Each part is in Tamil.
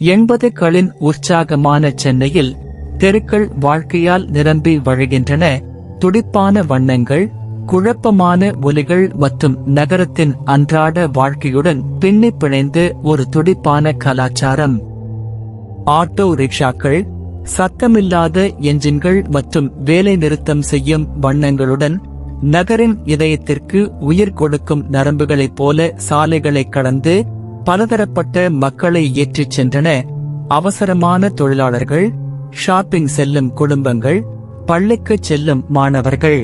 எண்பதுகளின் உற்சாகமான சென்னையில் தெருக்கள் வாழ்க்கையால் நிரம்பி வழிகின்றன. துடிப்பான வண்ணங்கள் குழப்பமான ஒலிகள் மற்றும் நகரத்தின் அன்றாட வாழ்க்கையுடன் பின்னி பிணைந்து ஒரு துடிப்பான கலாச்சாரம். ஆட்டோ ரிக்ஷாக்கள் சத்தமில்லாத என்ஜின்கள் மற்றும் வேலை நிறுத்தம் செய்யும் வண்ணங்களுடன் நகரின் இதயத்திற்கு உயிர் கொடுக்கும் நரம்புகளைப் போல சாலைகளை கடந்து பலதரப்பட்ட மக்களை ஏற்றிச் சென்றன. அவசரமான தொழிலாளர்கள் ஷாப்பிங் செல்லும் குடும்பங்கள் பள்ளிக்கு செல்லும் மாணவர்கள்.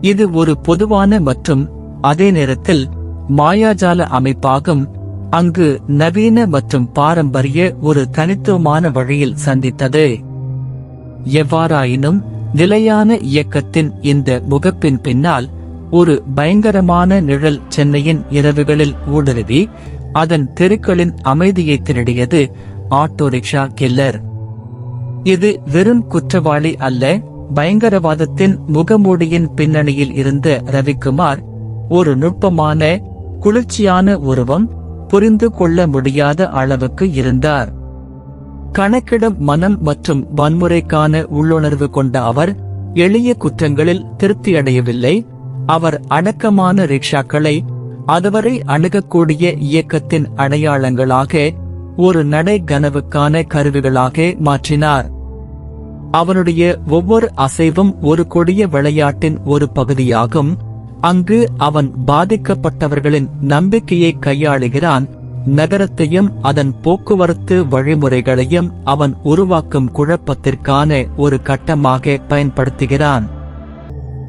இது ஒரு பொதுவான மற்றும் அதே நேரத்தில் மாயாஜால அமைப்பாகும். அங்கு நவீன மற்றும் பாரம்பரிய ஒரு தனித்துவமான வழியில் சந்தித்தது. எவ்வாறாயினும் நிலையான இயக்கத்தின் இந்த முகப்பின் பின்னால் ஒரு பயங்கரமான நிழல் சென்னையின் இரவுகளில் ஊடுருவி அதன் தெருக்களின் அமைதியை திருடியது ஆட்டோ ரிக்ஷா கில்லர். இது வெறும் குற்றவாளி அல்ல பயங்கரவாதத்தின் முகமூடியின் பின்னணியில் இருந்த ரவிக்குமார் ஒரு நுட்பமான குளிர்ச்சியான உருவம் புரிந்து கொள்ள முடியாத அளவுக்கு இருந்தார். கணக்கிடும் மனம் மற்றும் வன்முறைக்கான உள்ளுணர்வு கொண்ட அவர் எளிய குற்றங்களில் திருப்தியடையவில்லை. அவர் அடக்கமான ரிக்ஷாக்களை அதுவரை அணுகக்கூடிய இயக்கத்தின் அடையாளங்களாக ஒரு நடை கனவுக்கான கருவிகளாக மாற்றினார். அவனுடைய ஒவ்வொரு அசைவும் ஒரு கொடிய விளையாட்டின் ஒரு பகுதியாகும். அங்கு அவன் பாதிக்கப்பட்டவர்களின் நம்பிக்கையை கையாளுகிறான். நகரத்தையும் அதன் போக்குவரத்து வழிமுறைகளையும் அவன் உருவாக்கும் குழப்பத்திற்கான ஒரு கட்டமாக பயன்படுத்துகிறான்.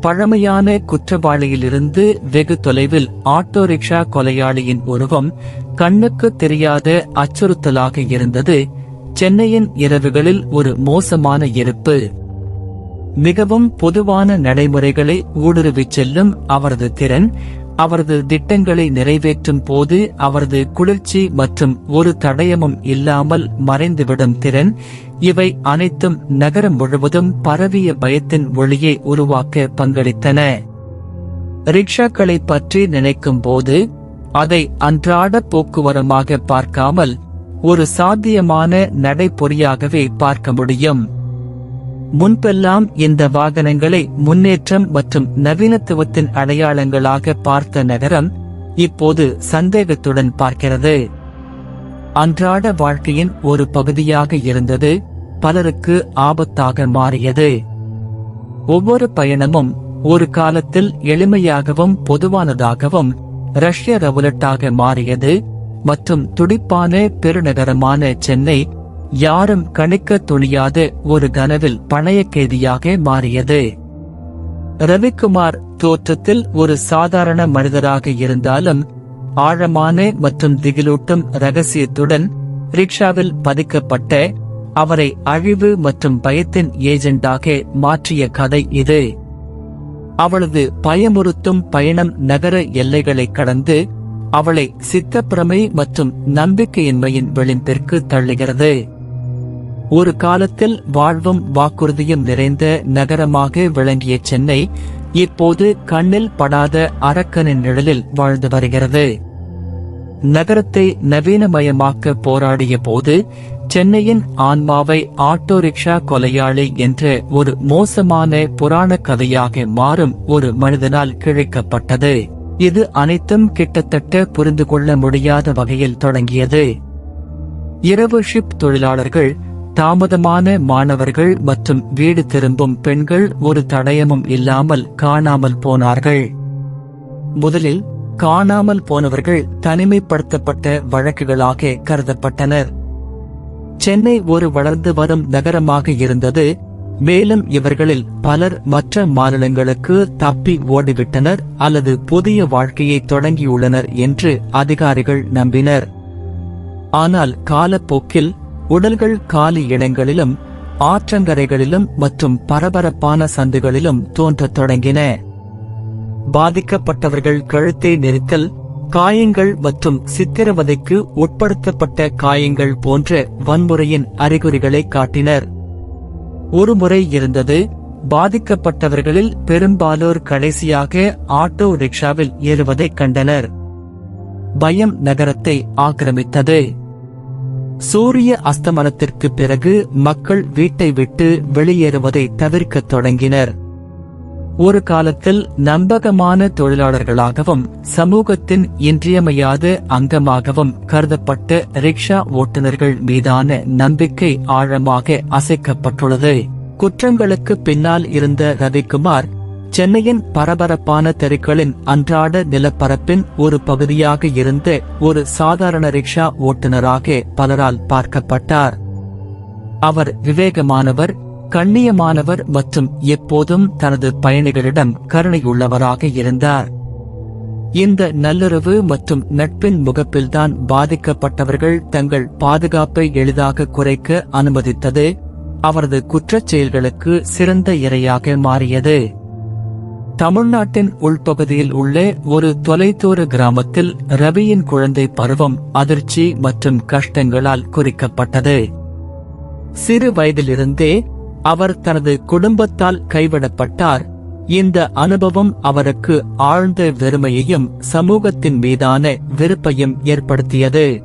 பழமையான குற்றவாளியிலிருந்து வெகு தொலைவில் ஆட்டோ ரிக்ஷா கொலையாளியின் உருவம் கண்ணுக்கு தெரியாத அச்சுறுத்தலாக இருந்தது. சென்னையின் இரவுகளில் ஒரு மோசமான இருப்பு மிகவும் பொதுவான நடைமுறைகளை ஊடுருவிச் செல்லும் அவரது திறன் அவரது திட்டங்களை நிறைவேற்றும் போது அவரது குளிர்ச்சி மற்றும் ஒரு தடயமும் இல்லாமல் மறைந்துவிடும் திறன். இவை அனைத்தும் நகரம் முழுவதும் பரவிய பயத்தின் ஒளியை உருவாக்க பங்களித்தன. ரிக்ஷாக்களை பற்றி நினைக்கும் போது அதை அன்றாட போக்குவரமாக பார்க்காமல் ஒரு சாத்தியமான நடைபொறியாகவே பார்க்க முடியும். முன்பெல்லாம் இந்த வாகனங்களை முன்னேற்றம் மற்றும் நவீனத்துவத்தின் அடையாளங்களாக பார்த்த நகரம் இப்போது சந்தேகத்துடன் பார்க்கிறது. அன்றாட வாழ்க்கையின் ஒரு பகுதியாக இருந்தது பலருக்கு ஆபத்தாக மாறியது. ஒவ்வொரு பயணமும் ஒரு காலத்தில் எளிமையாகவும் பொதுவானதாகவும் ரஷ்ய ரவுலட்டாக மாறியது மற்றும் துடிப்பான பெருநகரமான சென்னை யாரும் கணிக்க துணியாத ஒரு கனவில் பணைய கைதியாக மாறியது. ரவிக்குமார் தோற்றத்தில் ஒரு சாதாரண மனிதராக இருந்தாலும் ஆழமான மற்றும் திகிலூட்டும் ரகசியத்துடன் ரிக்ஷாவில் பதிக்கப்பட்ட அவரை அழிவு மற்றும் பயத்தின் ஏஜெண்டாக மாற்றிய கதை இது. அவளது பயமுறுத்தும் பயணம் நகர எல்லைகளை கடந்து அவளை சித்தப்பிரமை மற்றும் நம்பிக்கையின்மையின் விளிம்பிற்கு தள்ளுகிறது. ஒரு காலத்தில் வாழ்வும் வாக்குறுதியும் நிறைந்த நகரமாக விளங்கிய சென்னை இப்போது கண்ணில் படாத அரக்கனின் நிழலில் வாழ்ந்து வருகிறது. நகரத்தை நவீனமயமாக்க போராடிய போது சென்னையின் ஆன்மாவை ஆட்டோ ரிக்ஷா கொலையாளி என்ற ஒரு மோசமான புராண கதையாக மாறும் ஒரு மனிதனால் கிழிக்கப்பட்டது. இது அனைத்தும் கிட்டத்தட்ட புரிந்து கொள்ள முடியாத வகையில் தொடங்கியது. இரவு ஷிப் தொழிலாளர்கள் தாமதமான மாணவர்கள் மற்றும் வீடு திரும்பும் பெண்கள் ஒரு தடயமும் இல்லாமல் காணாமல் போனார்கள். முதலில் காணாமல் போனவர்கள் தனிமைப்படுத்தப்பட்ட வழக்குகளாக கருதப்பட்டனர். சென்னை ஒரு வளர்ந்து வரும் நகரமாக இருந்தது. மேலும் இவர்களில் பலர் மற்ற மாநிலங்களுக்கு தப்பி ஓடிவிட்டனர் அல்லது புதிய வாழ்க்கையை தொடங்கியுள்ளனர் என்று அதிகாரிகள் நம்பினர். ஆனால் காலப்போக்கில் உடல்கள் காலி இடங்களிலும் ஆற்றங்கரைகளிலும் மற்றும் பரபரப்பான சந்துகளிலும் தோன்றத் தொடங்கின. பாதிக்கப்பட்டவர்கள் கழுத்தை நெரித்தல் காயங்கள் மற்றும் சித்திரவதைக்கு உட்படுத்தப்பட்ட காயங்கள் போன்ற வன்முறையின் அறிகுறிகளை காட்டினர். ஒருமுறை இருந்தது பாதிக்கப்பட்டவர்களில் பெரும்பாலோர் கடைசியாக ஆட்டோ ரிக்ஷாவில் ஏறுவதைக் கண்டனர். பயம் நகரத்தை ஆக்கிரமித்தது. சூரிய அஸ்தமனத்திற்கு பிறகு மக்கள் வீட்டை விட்டு வெளியேறுவதை தவிர்க்கத் தொடங்கினர். ஒரு காலத்தில் நம்பகமான தொழிலாளர்களாகவும் சமூகத்தின் இன்றியமையாத அங்கமாகவும் கருதப்பட்ட ரிக்ஷா ஓட்டுநர்கள் மீதான நம்பிக்கை ஆழமாக அசைக்கப்பட்டுள்ளது. குற்றங்களுக்கு பின்னால் இருந்த ரவிக்குமார் சென்னையின் பரபரப்பான தெருக்களின் அன்றாட நிலப்பரப்பின் ஒரு பகுதியாக இருந்து ஒரு சாதாரண ரிக்ஷா ஓட்டுநராக பலரால் பார்க்கப்பட்டார். அவர் விவேகமானவர் கண்ணியமானவர் மற்றும் எப்போதும் தனது பயணிகளிடம் கருணையுள்ளவராக இருந்தார். இந்த நல்லுறவு மற்றும் நட்பின் முகப்பில்தான் பாதிக்கப்பட்டவர்கள் தங்கள் பாதுகாப்பை எளிதாக குறைக்க அனுமதித்தது. அவரது குற்றச் செயல்களுக்கு சிறந்த இரையாக மாறியது. தமிழ்நாட்டின் உள்பகுதியில் உள்ள ஒரு தொலைதூர கிராமத்தில் ரவியின் குழந்தை பருவம் அதிர்ச்சி மற்றும் கஷ்டங்களால் குறிக்கப்பட்டது. சிறு வயதிலிருந்தே அவர் தனது குடும்பத்தால் கைவிடப்பட்டார். இந்த அனுபவம் அவருக்கு ஆழ்ந்த வெறுமையையும் சமூகத்தின் மீதான வெறுப்பையும் ஏற்படுத்தியது.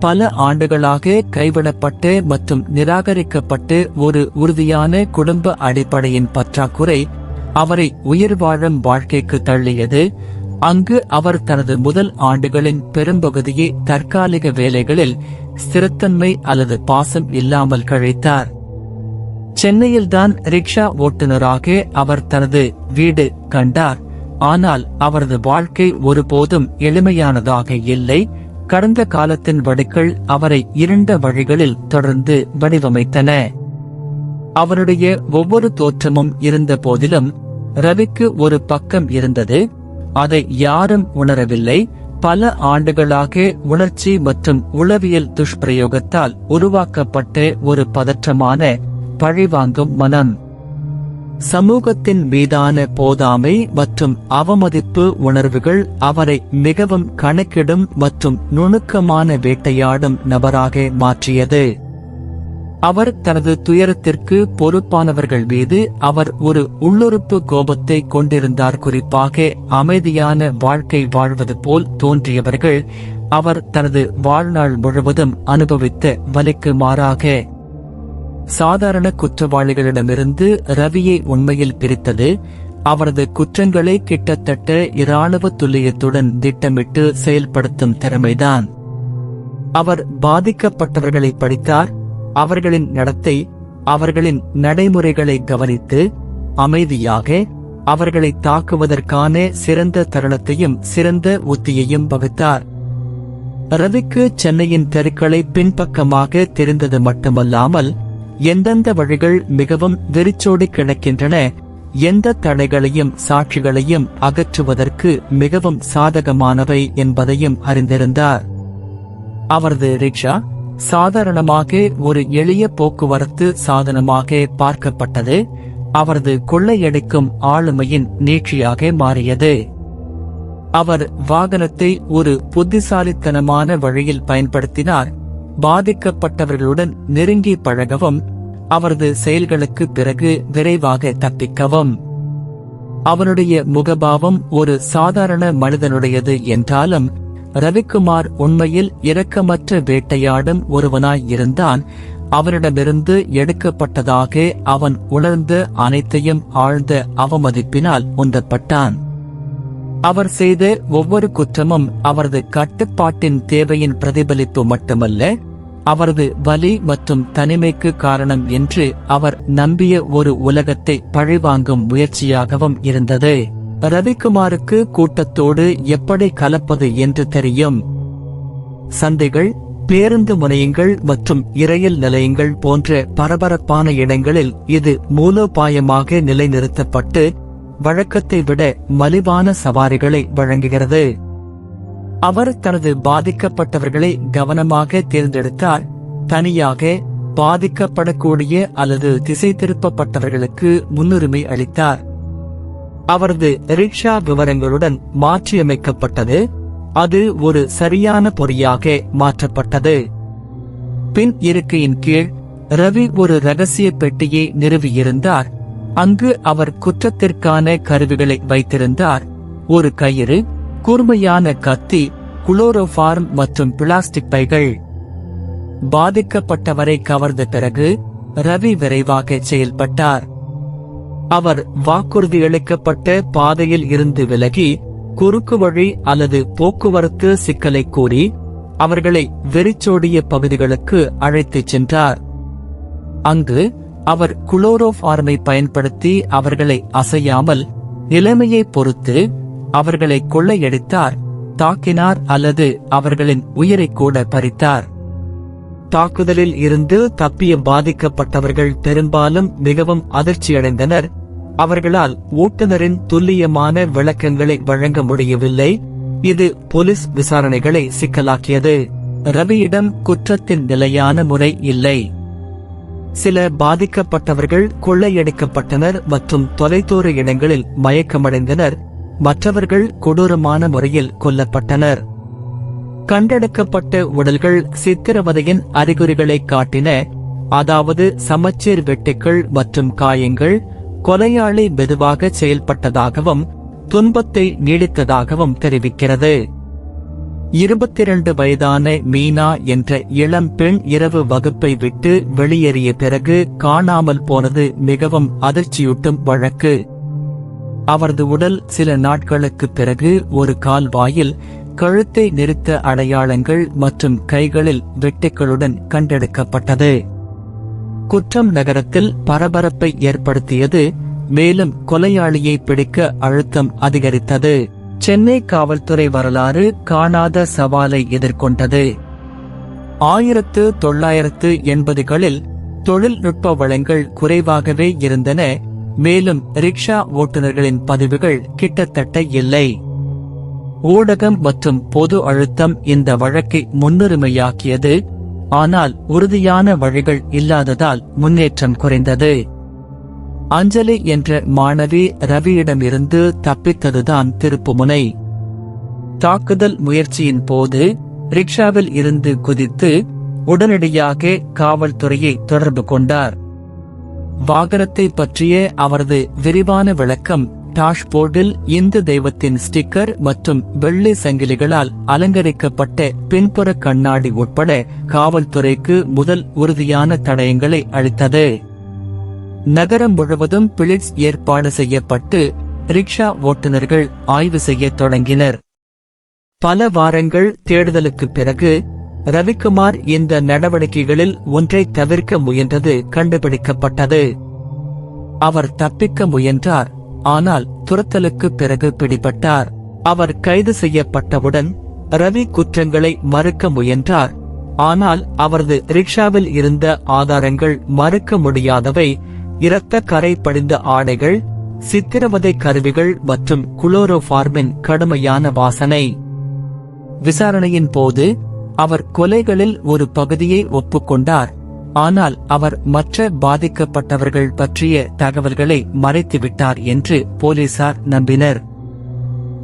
பல ஆண்டுகளாக கைவிடப்பட்டு மற்றும் நிராகரிக்கப்பட்டு ஒரு உறுதியான குடும்ப அடிப்படையின் பற்றாக்குறை அவரை உயிர் வாழும் வாழ்க்கைக்கு தள்ளியது. அங்கு அவர் தனது முதல் ஆண்டுகளின் பெரும்பகுதியை தற்காலிக வேலைகளில் ஸ்திரத்தன்மை அல்லது பாசம் இல்லாமல் கழித்தார். சென்னையில்தான் ரிக்ஷா ஓட்டுநராக அவர் தனது வீடு கண்டார். ஆனால் அவரது வாழ்க்கை ஒருபோதும் எளிமையானதாக இல்லை. கடந்த காலத்தின் வடுக்கள் அவரை இருண்ட வழிகளில் தொடர்ந்து வடிவமைத்தன. அவருடைய ஒவ்வொரு தோற்றமும் இருந்த போதிலும் ரவிக்கு ஒரு பக்கம் இருந்தது. அதை யாரும் உணரவில்லை. பல ஆண்டுகளாக உணர்ச்சி மற்றும் உளவியல் துஷ்பிரயோகத்தால் உருவாக்கப்பட்ட ஒரு பதற்றமான பழிவாங்கும் மனம். சமூகத்தின் மீதான போதாமை மற்றும் அவமதிப்பு உணர்வுகள் அவரை மிகவும் கணக்கிடும் மற்றும் நுணுக்கமான வேட்டையாடும் நபராக மாற்றியது. அவர் தனது துயரத்திற்கு பொறுப்பானவர்கள் மீது அவர் ஒரு உள்ளுறுப்பு கோபத்தை கொண்டிருந்தார். குறிப்பாக அமைதியான வாழ்க்கை வாழ்வது போல் தோன்றியவர்கள் அவர் தனது வாழ்நாள் முழுவதும் அனுபவித்த வலிக்கு மாறாக சாதாரண குற்றவாளிகளிடமிருந்து ரவியை உண்மையில் பிரித்தது. அவரது குற்றங்களை கிட்டத்தட்ட இராணுவ துல்லியத்துடன் திட்டமிட்டு செயல்படுத்தும் திறமைதான். அவர் பாதிக்கப்பட்டவர்களை படித்தார். அவர்களின் நடத்தை அவர்களின் நடைமுறைகளை கவனித்து அமைதியாக அவர்களை தாக்குவதற்கான சிறந்த தருணத்தையும் சிறந்த உத்தியையும் வகுத்தார் ரவிக்கு சென்னையின் தெருக்களை பின்பக்கமாக தெரிந்தது மட்டுமல்லாமல் எந்தெந்த வழிகள் மிகவும் வெறிச்சோடி கிடக்கின்றன எந்த தடைகளையும் சாட்சிகளையும் அகற்றுவதற்கு மிகவும் சாதகமானவை என்பதையும் அறிந்திருந்தார். அவரது ரிக்ஷா சாதாரணமாக ஒரு எளிய போக்குவரத்து சாதனமாக பார்க்கப்பட்டது. அவரது கொள்ளையடிக்கும் ஆளுமையின் நீட்சியாக மாறியது. அவர் வாகனத்தை ஒரு புத்திசாலித்தனமான வழியில் பயன்படுத்தினார். பாதிக்கப்பட்டவர்களுடன் நெருங்கி பழகவும் அவரது செயல்களுக்கு பிறகு விரைவாக தப்பிக்கவும். அவனுடைய முகபாவம் ஒரு சாதாரண மனிதனுடையது என்றாலும் ரவிக்குமார் உண்மையில் இரக்கமற்ற வேட்டையாடும் ஒருவனாய் இருந்தான். அவனிடமிருந்து எடுக்கப்பட்டதாக அவன் உணர்ந்த அனைத்தையும் ஆழ்ந்த அவமதிப்பினால் உந்தப்பட்டான். அவர் செய்த ஒவ்வொரு குற்றமும் அவரது கட்டுப்பாட்டின் தேவையின் பிரதிபலிப்பு மட்டுமல்ல அவரது வலி மற்றும் தனிமைக்கு காரணம் என்று அவர் நம்பிய ஒரு உலகத்தை பழிவாங்கும் முயற்சியாகவும் இருந்தது. ரவிக்குமாருக்கு கூட்டத்தோடு எப்படி கலப்பது என்று தெரியும். சந்தைகள் பேருந்து முனையங்கள் மற்றும் இரயில் நிலையங்கள் போன்ற பரபரப்பான இடங்களில் இது மூலோபாயமாக நிலைநிறுத்தப்பட்டு வழக்கத்தை விட மலிவான சவாரிகளை வழங்குகிறது. அவர் தனது பாதிக்கப்பட்டவர்களை கவனமாக தேர்ந்தெடுத்தார். தனியாக பாதிக்கப்படக்கூடிய அல்லது திசை திருப்பப்பட்டவர்களுக்கு முன்னுரிமை அளித்தார். அவரது ரிக்ஷா விவரங்களுடன் மாற்றியமைக்கப்பட்டது. அது ஒரு சரியான பொறியாக மாற்றப்பட்டது. பின் இருக்கையின் கீழ் ரவி ஒரு ரகசிய பெட்டியை நிறுவியிருந்தார். அங்கு அவர் குற்றத்திற்கான கருவிகளை வைத்திருந்தார். ஒரு கயிறு கூர்மையான கத்தி குளோரோஃபார்ம் மற்றும் பிளாஸ்டிக் பைகள். பாதிக்கப்பட்டவரை கவர்ந்த பிறகு ரவி விரைவாக செயல்பட்டார். அவர் வாக்குறுதியளிக்கப்பட்ட பாதையில் இருந்து விலகி குறுக்கு வழி அல்லது போக்குவரத்து சிக்கலை கூறி அவர்களை வெறிச்சோடிய பகுதிகளுக்கு அழைத்துச் சென்றார். அங்கு அவர் குளோரோஃபார்மை பயன்படுத்தி அவர்களை அசையாமல் நிலைமையை பொறுத்து அவர்களை கொள்ளையடித்தார் தாக்கினார் அல்லது அவர்களின் உயிரை கூட பறித்தார். தாக்குதலில் இருந்து தப்பிய பாதிக்கப்பட்டவர்கள் பெரும்பாலும் மிகவும் அதிர்ச்சியடைந்தனர். அவர்களால் ஓட்டுநரின் துல்லியமான விளக்கங்களை வழங்க முடியவில்லை. இது போலீஸ் விசாரணைகளை சிக்கலாக்கியது. ரவியிடம் குற்றத்தின் நிலையான முறை இல்லை. சில பாதிக்கப்பட்டவர்கள் கொள்ளையடிக்கப்பட்டனர் மற்றும் தொலைதூர இடங்களில் மயக்கமடைந்தனர். மற்றவர்கள் கொடூரமான முறையில் கொல்லப்பட்டனர். கண்டெடுக்கப்பட்ட உடல்கள் சித்திரவதையின் அறிகுறிகளை காட்டின அதாவது சமச்சீர் வெட்டுக்கள் மற்றும் காயங்கள் கொலையாளி மெதுவாக செயல்பட்டதாகவும் துன்பத்தை நீடித்ததாகவும் தெரிவிக்கிறது. இருபத்தி இரண்டு வயதான மீனா என்ற இளம் பெண் இரவு வகுப்பை விட்டு வெளியேறிய பிறகு காணாமல் போனது மிகவும் அதிர்ச்சியூட்டும் வழக்கு. அவரது உடல் சில நாட்களுக்கு பிறகு ஒரு கால்வாயில் கழுத்தை நிறுத்த அடையாளங்கள் மற்றும் கைகளில் வெட்டுக்களுடன் கண்டெடுக்கப்பட்டது. குற்றம் நகரத்தில் பரபரப்பை ஏற்படுத்தியது மேலும் கொலையாளியை பிடிக்க அழுத்தம் அதிகரித்தது. சென்னை காவல்துறை வரலாறு காணாத சவாலை எதிர்கொண்டது. ஆயிரத்து தொள்ளாயிரத்து எண்பதுகளில் தொழில்நுட்ப வளங்கள் குறைவாகவே இருந்தன மேலும் ரிக்ஷா ஓட்டுநர்களின் பதிவுகள் கிட்டத்தட்ட இல்லை. ஊடகம் மற்றும் பொது அழுத்தம் இந்த வழக்கை முன்னுரிமையாக்கியது. ஆனால் உறுதியான வழிகள் இல்லாததால் முன்னேற்றம் குறைந்தது. அஞ்சலி என்ற மாணவி ரவியிடமிருந்து தப்பித்ததுதான் திருப்புமுனை. தாக்குதல் முயற்சியின் போது ரிக்ஷாவில் இருந்து குதித்து உடனடியாக காவல்துறையை தொடர்பு கொண்டார். வாகனத்தை பற்றிய அவரது விரிவான விளக்கம் டாஷ்போர்டில் இந்து தெய்வத்தின் ஸ்டிக்கர் மற்றும் வெள்ளி சங்கிலிகளால் அலங்கரிக்கப்பட்ட பின்புற கண்ணாடி உட்பட காவல்துறைக்கு முதல் உறுதியான தடயங்களை அளித்தது. நகரம் முழுவதும் பிளிட்ஸ் ஏற்பாடு செய்யப்பட்டு ரிக்ஷா ஓட்டுநர்கள் ஆய்வு செய்ய தொடங்கினர். பல வாரங்கள் தேடுதலுக்கு பிறகு ரவிக்குமார் இந்த நடவடிக்கைகளில் ஒன்றை தவிர்க்க முயன்றது கண்டுபிடிக்கப்பட்டது. அவர் தப்பிக்க முயன்றார். ஆனால் துரத்தலுக்கு பிறகு பிடிபட்டார். அவர் கைது செய்யப்பட்டவுடன் ரவி குற்றங்களை மறுக்க முயன்றார். ஆனால் அவரது ரிக்ஷாவில் இருந்த ஆதாரங்கள் மறுக்க முடியாதவை. இரத்த கரை படிந்த ஆடைகள் சித்திரவதை கருவிகள் மற்றும் குளோரோஃபார்மின் கடுமையான வாசனை. விசாரணையின் போது அவர் கொலைகளில் ஒரு பகுதியை ஒப்புக்கொண்டார். ஆனால் அவர் மற்ற பாதிக்கப்பட்டவர்கள் பற்றிய தகவல்களை மறைத்துவிட்டார் என்று போலீசார் நம்பினர்.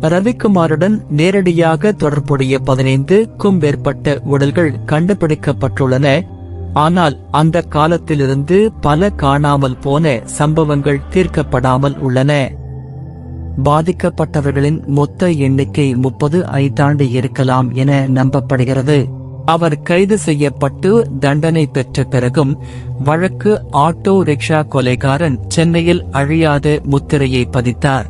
ரவிக்குமாருடன் நேரடியாக தொடர்புடைய பதினைந்துக்கும் மேற்பட்ட உடல்கள் கண்டுபிடிக்கப்பட்டுள்ளன. ஆனால் அந்த காலத்திலிருந்து பல காணாமல் போன சம்பவங்கள் தீர்க்கப்படாமல் உள்ளன. பாதிக்கப்பட்டவர்களின் மொத்த எண்ணிக்கை முப்பது ஐந்தாண்டு இருக்கலாம் என நம்பப்படுகிறது. அவர் கைது செய்யப்பட்டு தண்டனை பெற்ற பிறகும் வழக்கு ஆட்டோ ரிக்ஷா கொலைகாரன் சென்னையில் அழியாத முத்திரையை பதித்தார்.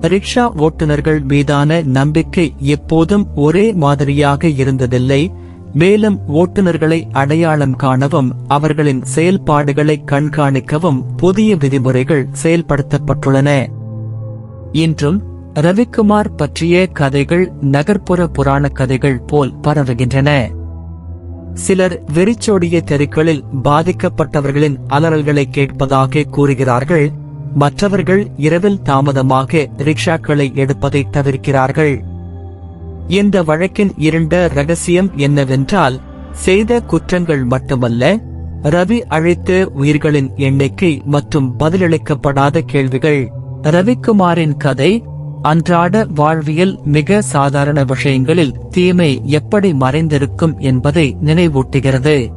ரிக்ஷா ஓட்டுநர்கள் மீதான நம்பிக்கை எப்போதும் ஒரே மாதிரியாக இருந்ததில்லை. மேலும் ஓட்டுநர்களை அடையாளம் காணவும் அவர்களின் செயல்பாடுகளை கண்காணிக்கவும் புதிய விதிமுறைகள் செயல்படுத்தப்பட்டுள்ளன. இன்றும் ரவிக்குமார் பற்றிய கதைகள் நகர்ப்புற புராண கதைகள் போல் பரவுகின்றன. சிலர் வெறிச்சோடிய தெருக்களில் பாதிக்கப்பட்டவர்களின் அலறல்களை கேட்பதாக கூறுகிறார்கள். மற்றவர்கள் இரவில் தாமதமாக ரிக்ஷாக்களை எடுப்பதை தவிர்க்கிறார்கள். இந்த வழக்கின் இருண்ட ரகசியம் என்னவென்றால் செய்த குற்றங்கள் மட்டுமல்ல ரவி அழைத்த உயிர்களின் எண்ணிக்கை மற்றும் பதிலளிக்கப்படாத கேள்விகள். ரவிக்குமாரின் கதை அன்றாட வாழ்வியல் மிக சாதாரண விஷயங்களில் தீமை எப்படி மறைந்திருக்கும் என்பதை நினைவூட்டுகிறது.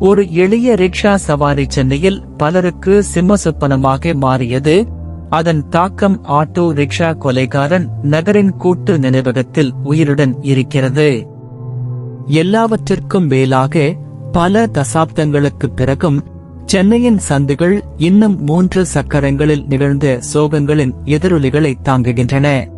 ஒரு எளிய ரிக்ஷா சவாரி சென்னையில் பலருக்கு சிம்மசுப்பனமாக மாறியது. அதன் தாக்கம் ஆட்டோ ரிக்ஷா கொலைகாரன் நகரின் கூட்டு நினைவகத்தில் உயிருடன் இருக்கிறது. எல்லாவற்றிற்கும் மேலாக பல தசாப்தங்களுக்குப் பிறகும் சென்னையின் சந்துகள் இன்னும் மூன்று சக்கரங்களில் நிகழ்ந்த சோகங்களின் எதிரொலிகளை தாங்குகின்றன.